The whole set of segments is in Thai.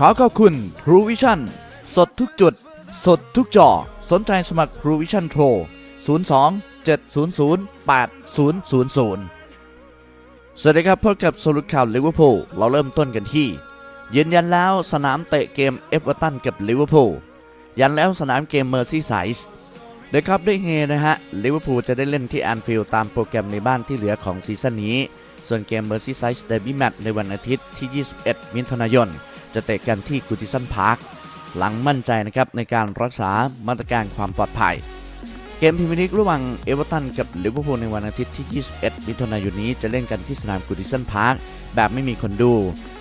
ขอขอบคุณ True Vision สดทุกจุด สดทุกจอ สนใจสมัคร True Vision โทร02 700 8000 สวัสดีครับพบกับสรุปข่าวลิเวอร์พูลเราเริ่มต้นกันที่ ยืนยันแล้วสนามเตะเกมเอฟเวอร์ตันกับลิเวอร์พูลยันแล้วสนามเกมเมอร์ซี่ไซส์โดยครับได้ยเฮนะฮะลิเวอร์พูลจะได้เล่นที่แอนฟิลด์ตามโปรแกรมในบ้านที่เหลือของซีซั่นนี้ ส่วนเกมเมอร์ซี่ไซส์เดบิแมตในวันอาทิตย์ที่ 21 มิถุนายน จะเตะกันที่กูติสันพาร์คหลังมั่นใจนะครับในการรักษามาตรการความปลอดภัย เกมพรีเมียร์ลีกระหว่างเอเวอร์ตันกับลิเวอร์พูลในวันอาทิตย์ที่ 21 มิถุนายนนี้จะเล่นกันที่สนามกูดิสันพาร์คแบบไม่มีคนดู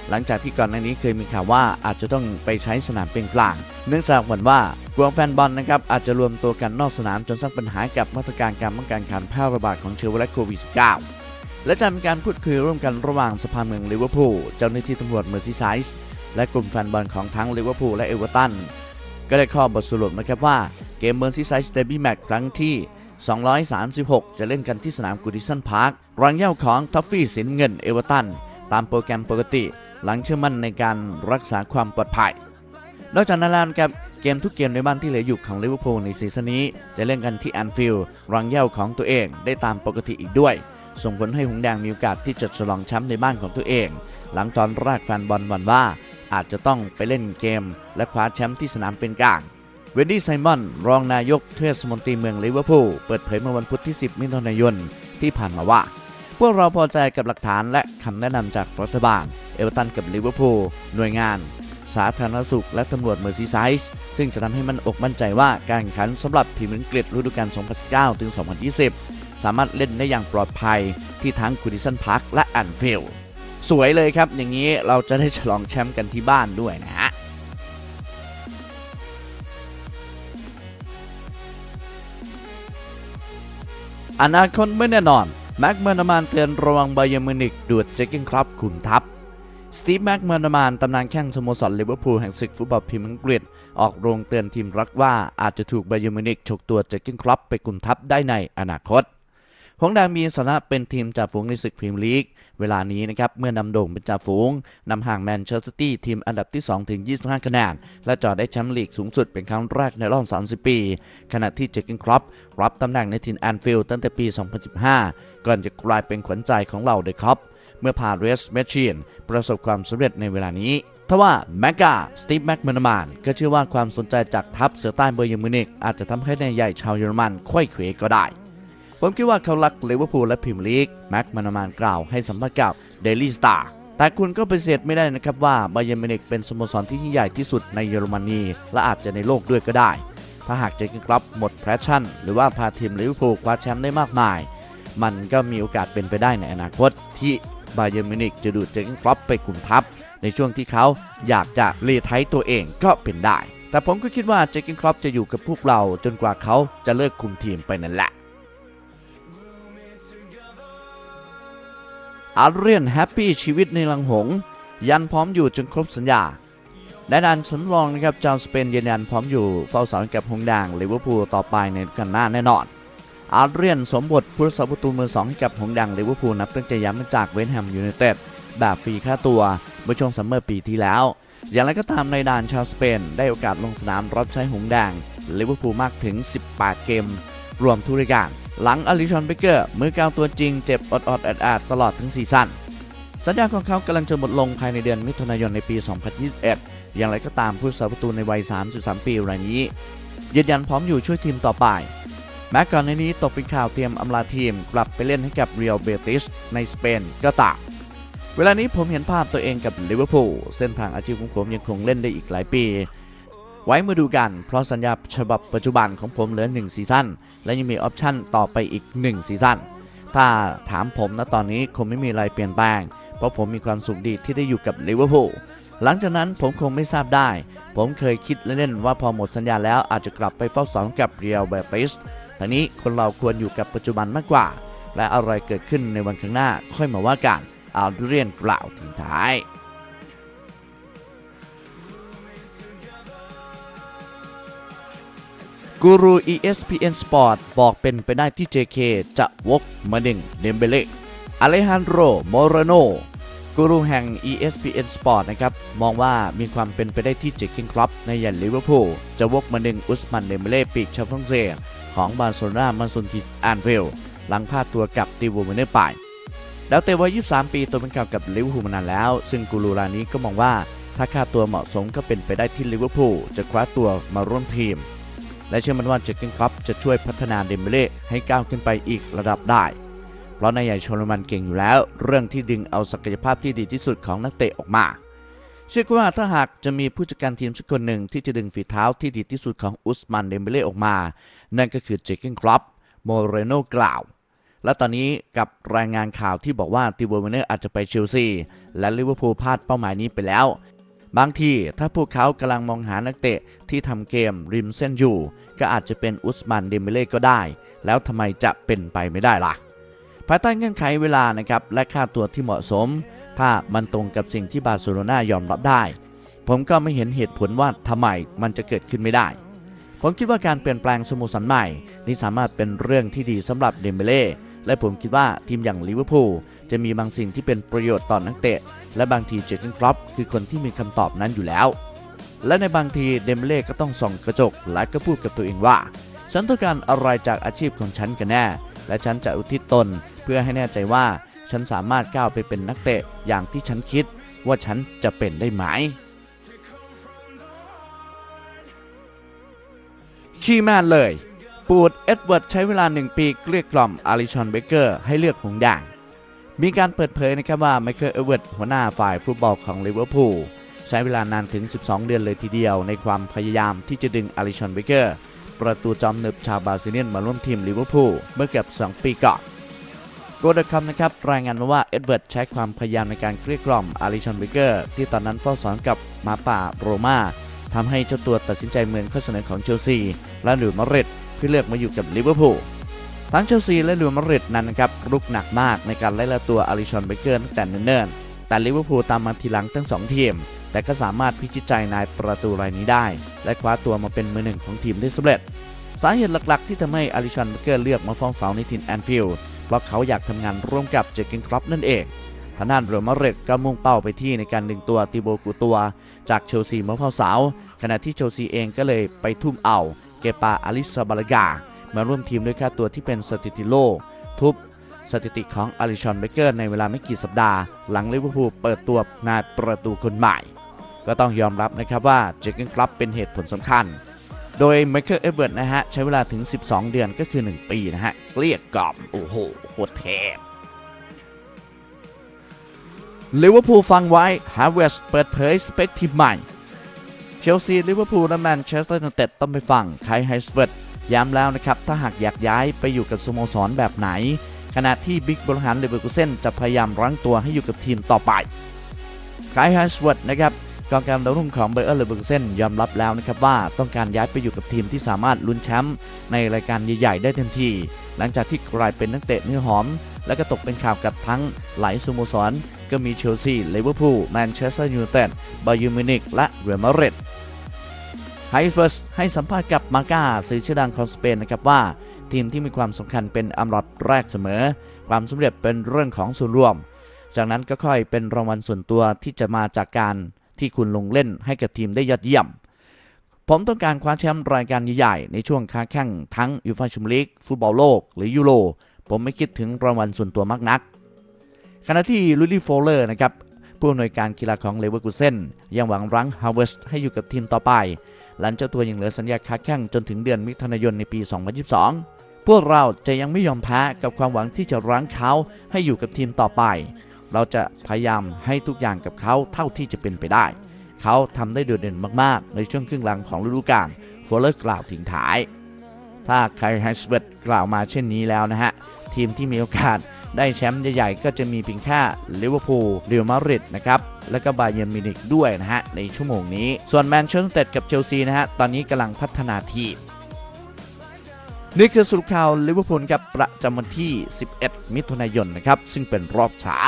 หลังจากที่ก่อนหน้านี้เคยมีข่าวว่าอาจจะต้องไปใช้สนามเป็นกลาง เนื่องจากหวั่นว่ากลัวแฟนบอลนะครับอาจจะรวมตัวกันนอกสนามจนสร้างปัญหากับมาตรการการป้องกันการแพร่ระบาดของเชื้อไวรัสโควิด -19 และจะมีการพูดคุยร่วมกันระหว่างสภาเมืองลิเวอร์พูลเจ้าหน้าที่ตำรวจเมอร์ซีไซส์ และกลุ่มแฟนบอลของทั้งลิเวอร์พูลและเอเวอร์ตันก็ได้ข้อบทสรุปนะครับว่าเกมเมอร์ซีไซส์เดบี้แมตช์ครั้งที่ 236 จะเล่นกันที่สนามกูดิสันพาร์ครังเย่าของทัฟฟี่สินเงินเอเวอร์ตันตามโปรแกรมปกติ หลังเชื่อมั่นในการรักษาความปลอดภัย นอกจากนั้นแล้วครับเกมทุกเกมในบ้านที่เหลืออยู่ของลิเวอร์พูลในซีซั่นนี้ จะเล่นกันที่แอนฟิลด์รังเย่าของตัวเองได้ตามปกติอีกด้วย ส่งผลให้หงแดงมีโอกาสที่จะฉลองแชมป์ในบ้านของตัวเอง หลังตอนแรกแฟนบอลวันว่า อาจจะต้องไปเล่นเกม และคว้าแชมป์ที่สนามเป็นกลาง เวนดี้ไซมอน รองนายกเทศมนตรีเมืองลิเวอร์พูลเปิดเผยเมื่อวันพุธที่ 10 มิถุนายนที่ผ่านมาว่า พวกเราพอใจกับหลักฐานและคำแนะนำจากรัฐบาล เอเวอร์ตันกับลิเวอร์พูลหน่วยงาน สาธารณสุขและตำรวจเมอร์ซีไซส์ซึ่งจะทำให้มันอกมั่นใจว่าการแข่งขันสำหรับพรีเมียร์อังกฤษฤดูกาล 2019ถึง2020 สามารถเล่นได้อย่างปลอดภัยที่ทั้งคูดิสันพาร์คและแอนฟิลด์ สวยเลยครับ อย่างนี้เราจะได้ฉลองแชมป์กันที่บ้านด้วยนะฮะอนาคตไม่แน่นอน แม็กเมอร์นามานเตือนระวังไบเยอร์มินิกดูดเจคกิ้งครับขุนทัพ สตีฟแม็กเมอร์นามานตำนานแข้งสโมสรลิเวอร์พูลแห่งศึกฟุตบอลพรีเมียร์อังกฤษออกโรงเตือนทีมรักว่าอาจจะถูกไบเยอร์มินิกฉกตัวเจคกิ้งครับไปกุมทัพได้ในอนาคต หงแดงมีสถานะเป็นทีมจ่าฝูงในศึกพรีเมียร์ลีก เวลานี้นะครับเมื่อนำโด่งเป็นจ่าฝูงนำห่างแมนเชสเตอร์ซิตี้ทีมอันดับที่ 2 ถึง 25 คะแนน และจอดได้แชมป์ลีกสูงสุดเป็นครั้งแรกในรอบ 30 ปี ขณะที่เจคกินครอปรับตำแหน่งในทีมแอนฟิลด์ตั้งแต่ปี 2015 ก่อนจะกลายเป็นขวัญใจของเราเดอะครอปเมื่อพาเรสเมชชีนประสบความสำเร็จในเวลานี้ทว่าแมกกาสตีฟแม็กเมนามานก็เชื่อว่าความสนใจจากทัพเสือใต้เบอร์เยอร์มินิกอาจจะทำให้นายใหญ่ชาวเยอรมันค่อยเขวก็ได้ ผมคิดว่าเขารักลิเวอร์พูลและพรีเมียร์ลีกแม็กมานามานกล่าวให้สัมภาษณ์กับเดลี่สตาร์แต่คุณก็ปฏิเสธไม่ได้นะครับว่าบาเยนมิวนิกเป็นสโมสรที่ยิ่งใหญ่ที่สุดในเยอรมนี และอาจจะในโลกด้วยก็ได้ ถ้าหากเจอกินครับหมดแพชชั่น หรือว่าพาทีมลิเวอร์พูลคว้าแชมป์ได้มากมาย มันก็มีโอกาสเป็นไปได้ในอนาคต ที่บาเยนมิวนิกจะดูดเจอกินครับไปกลุ่มทัพ ในช่วงที่เขาอยากจะรีไทตัวเองก็เป็นได้ แต่ผมก็คิดว่าเจคินครอปจะอยู่กับพวกเราจนกว่าเขาจะเลิกคุมทีมไปนั่นแหละ อาเรียนแฮปปี้ชีวิตในลังหง ยันพร้อมอยู่จนครบสัญญาและดันสำรองนะครับจาวสเปนยืนยันพร้อมอยู่เฝ้าสอนกับหงแดงลิเวอร์พูลต่อไปในกันหน้าแน่นอน อาเรียนสมบทผู้รักษาประตูมือสองให้กับหงแดงลิเวอร์พูลนับตั้งแต่ย้ายมาจากเวสต์แฮมยูไนเต็ดแบบฟรีค่าตัวเมื่อช่วงซัมเมอร์ปีที่แล้ว อย่างไรก็ตามในด่านชาวสเปน ได้โอกาสลงสนามรับใช้หงแดงลิเวอร์พูลมากถึง 18 เกม รวมทุกรายการ หลังอลิชอนเบเกอร์มือกาวตัวจริงเจ็บอดๆแอดๆตลอดทั้งซีซั่นสัญญาของเขากำลังจะหมดลงภายในเดือนมิถุนายนในปี 2021 อย่างไรก็ตามผู้สาประตูในวัย 33 ปีรายนี้ ยืนยันพร้อมอยู่ช่วยทีมต่อไปแม้ก่อนในนี้ตกเป็นข่าวเตรียมอำลาทีมกลับไปเล่นให้กับเรียลเบติสในสเปนก็ตามเวลานี้ผมเห็นภาพตัวเองกับลิเวอร์พูลเส้นทางอาชีพของผมยังคงเล่นได้อีกหลายปี ไว้มาดูกัน เพราะสัญญาฉบับปัจจุบันของผมเหลือ 1 ซีซั่น และยังมีออปชั่นต่อไปอีก 1 ซีซั่น ถ้าถามผมนะตอนนี้คงไม่มีอะไรเปลี่ยนแปลง เพราะผมมีความสุขดีที่ได้อยู่กับลิเวอร์พูล หลังจากนั้นผมคงไม่ทราบได้ ผมเคยคิดเล่นๆว่าพอหมดสัญญาแล้วอาจจะกลับไปเฝ้าสอนกับเรียลเบติสทีนี้คนเราควรอยู่กับปัจจุบันมากกว่า และอะไรเกิดขึ้นในวันข้างหน้าค่อยมาว่ากันอาเรียนกล่าวทิ้งท้าย กูรู ESPN Sport บอกเป็นไปได้ที่ JK จะวกมาดึงเดมเบเล่อเลฮันโดโมรโนกูรูแห่ง ESPN Sport นะครับ มองว่ามีความเป็นไปได้ที่เจคกินครอปในยันลิเวอร์พูลจะวกมาดึงอุสมันเดมเบเล่ปีกชาวฝรั่งเศสของบาร์เซโลนามาซุนทีแอนฟิลหลังพลาดตัวกับติวูเมเนอร์ไปแล้วเตะวัย 23 ปีตัวเป็นเก่ากับลิเวอร์พูลมานานแล้ว ซึ่งกูรูรายนี้ก็มองว่าถ้าค่าตัวเหมาะสมก็เป็นไปได้ที่ลิเวอร์พูลจะคว้าตัวมาร่วมทีม และเชื่อมั่นว่าเจคกินครอปจะช่วยพัฒนาเดมเบเล่ให้ก้าวขึ้นไปอีกระดับได้ เพราะนายใหญ่โชลมันเก่งอยู่แล้ว เรื่องที่ดึงเอาศักยภาพที่ดีที่สุดของนักเตะออกมา เชื่อว่าถ้าหากจะมีผู้จัดการทีมสักคนหนึ่งที่จะดึงฝีเท้าที่ดีที่สุดของอุสมันเดมเบเล่ออกมา นั่นก็คือเจคกินครอปโมเรโนกล่าวและตอนนี้กับรายงานข่าวที่บอกว่าติโวเวเนอร์อาจจะไปเชลซีและลิเวอร์พูลพลาดเป้าหมายนี้ไปแล้ว บางทีถ้าพวกเขากำลังมองหานักเตะที่ทำเกมริมเส้นอยู่ ก็อาจจะเป็นอุสมันเดมเบเล่ก็ได้ แล้วทำไมจะเป็นไปไม่ได้ล่ะ ภายใต้เงื่อนไขเวลานะครับและค่าตัวที่เหมาะสม ถ้ามันตรงกับสิ่งที่บาร์เซโลนายอมรับได้ ผมก็ไม่เห็นเหตุผลว่าทำไมมันจะเกิดขึ้นไม่ได้ ผมคิดว่าการเปลี่ยนแปลงสโมสรใหม่ นี่สามารถเป็นเรื่องที่ดีสำหรับเดมเบเล่ และผมคิดว่าทีมอย่างลิเวอร์พูลจะมีบางสิ่งที่เป็นประโยชน์ต่อนนักเตะ และบางทีเจอร์เกนครอปคือคนที่มีคำตอบนั้นอยู่แล้ว และในบางทีเดมเล่ก็ต้องส่องกระจกและก็พูดกับตัวเองว่า ฉันต้องการอะไรจากอาชีพของฉันกันแน่ และฉันจะอุทิศตนเพื่อให้แน่ใจว่าฉันสามารถก้าวไปเป็นนักเตะอย่างที่ฉันคิดว่าฉันจะเป็นได้ไหมขี้แมนเลย ปูดเอ็ดเวิร์ดใช้เวลา 1 ปีเกลี้ยกล่อมอาริชอนเบเกอร์ให้เลือกหงด่าง มีการเปิดเผยนะครับว่าไมเคิลเอ็ดเวิร์ดหัวหน้าฝ่ายฟุตบอลของลิเวอร์พูลใช้เวลานานถึง 12 เดือนเลยทีเดียว ในความพยายามที่จะดึงอาริชอนเบเกอร์ประตูจอมหนึบชาวบราซิเลียนมาร่วมทีมลิเวอร์พูลเมื่อเกือบ2 ปีก่อนโกลเดคอมนะครับรายงานมาว่าเอ็ดเวิร์ดใช้ความพยายามในการเกลี้ยกล่อมอาริชอนเบเกอร์ที่ตอนนั้นเฝ้าสอนกับมาป่าโรม่าทำให้เจ้าตัวตัดสินใจเหมือนข้อเสนอของเชลซีและหรือมาริด เพื่อเลือกมาอยู่กับลิเวอร์พูลทั้งเชลซีและหรือมาริดนั้นนะครับรุกหนักมากในการไล่ล่าตัวอาริชอนเบเกอร์ตั้งแต่เนิ่นๆแต่ลิเวอร์พูลตามมาทีหลังทั้งสองทีม แต่ก็สามารถพิชิตใจนายประตูรายนี้ได้ และคว้าตัวมาเป็นมือหนึ่งของทีมได้สำเร็จ สาเหตุหลักๆ ที่ทำให้อาริชอนเบเกอร์เลือกมาฟ้องเสาในทีมแอนฟิลด์เพราะเขาอยากทำงานร่วมกับเจอร์เกนครอปนั่นเองทางด้านเรอัลมาดริดก็มุ่งเป้าไปที่ในการดึงตัวติโบกูตัว จากเชลซีมาเฝ้าเสาขณะที่เชลซีเองก็เลยไปทุ่มเอา ปาอาริสบาลากา มาร่วมทีมด้วยค่าตัวที่เป็นสถิติโลก ทุบสถิติของอาริชอนเบเกอร์ในเวลาไม่กี่สัปดาห์ หลังลิเวอร์พูลเปิดตัวนายประตูคนใหม่ ก็ต้องยอมรับนะครับว่าเจอร์เกนคลับเป็นเหตุผลสำคัญ โดยไมเคิลเอเวิร์ดนะฮะ ใช้เวลาถึง 12 เดือนก็คือ 1 ปีนะฮะ เกลี้ยกล่อม โอ้โหโคตรเทพลิเวอร์พูลฟังไว้ฮาร์เวสเปิดเผยสเปคทีมใหม่ ชลซีลิเวอร์พูลและแมนเชสเตอร์ยูไนเต็ดต้องไปฟังไคไฮสเวิร์ดย้ำแล้วนะครับ ถ้าหากอยากย้ายไปอยู่กับสโมสรแบบไหน ขณะที่บิ๊กบริหารเลเวอร์คูเซนจะพยายามรั้งตัวให้อยู่กับทีมต่อไปไคไฮสเวิร์ดนะครับกองการดาวรุ่งของเบอร์เออร์เลเวอร์คูเซนยอมรับแล้วนะครับว่าต้องการย้ายไปอยู่กับทีมที่สามารถลุ้นแชมป์ในรายการใหญ่ ๆ ได้ทันที หลังจากที่กลายเป็นนักเตะเนื้อหอม และก็ตกเป็นข่าวกับทั้งหลายสโมสรก็มีเชลซีลิเวอร์พูล แมนเชสเตอร์ยูไนเต็ดบาเยิร์นมิวนิกและ เรอัลมาดริดไฮเฟิร์สให้สัมภาษณ์กับมาก้าสื่อชื่อดังของสเปนนะครับว่า ทีมที่มีความสำคัญเป็นอันดับแรกเสมอ ความสำเร็จเป็นเรื่องของส่วนรวม จากนั้นก็ค่อยเป็นรางวัลส่วนตัวที่จะมาจากการที่คุณลงเล่นให้กับทีมได้ยอดเยี่ยม ผมต้องการคว้าแชมป์รายการใหญ่ๆในช่วงค้าแข่งทั้งยูฟ่าแชมเปี้ยนลีกฟุตบอลโลก หรือยูโรผมไม่คิดถึงรางวัลส่วนตัวมากนักขณะที่ลุลี่โฟลเลอร์นะครับ ผู้อำนวยการกีฬาของเลเวอร์คูเซนยังหวังรั้งฮาวเวสให้อยู่กับทีมต่อไป หลังเจ้าตัวยังเหลือสัญญาค้าแข่งจนถึงเดือนมิถุนายนในปี 2022 พวกเราจะยังไม่ยอมแพ้กับความหวังที่จะรั้งเขาให้อยู่กับทีมต่อไป เราจะพยายามให้ทุกอย่างกับเขาเท่าที่จะเป็นไปได้ เขาทำได้โดดเด่นมากๆ ในช่วงครึ่งหลังของฤดูกาลโฟลเลอร์กล่าวทิ้งท้าย ถ้าไคลไฮสเวิร์ดกล่าวมาเช่นนี้แล้วนะฮะทีมที่มีโอกาส ได้แชมป์ใหญ่ๆ ก็จะมีเพียงแค่ลิเวอร์พูลเรอัลมาดริดนะครับและก็บาเยิร์นมินิกด้วยนะฮะ ในชั่วโมงนี้ ส่วนแมนเชสเตอร์ยูไนเต็ดกับเชลซีนะฮะ ตอนนี้กำลังพัฒนาทีม นี่คือสุดข่าวลิเวอร์พูลครับประจำวันที่ 11 มิถุนายนนะครับ ซึ่งเป็นรอบเช้า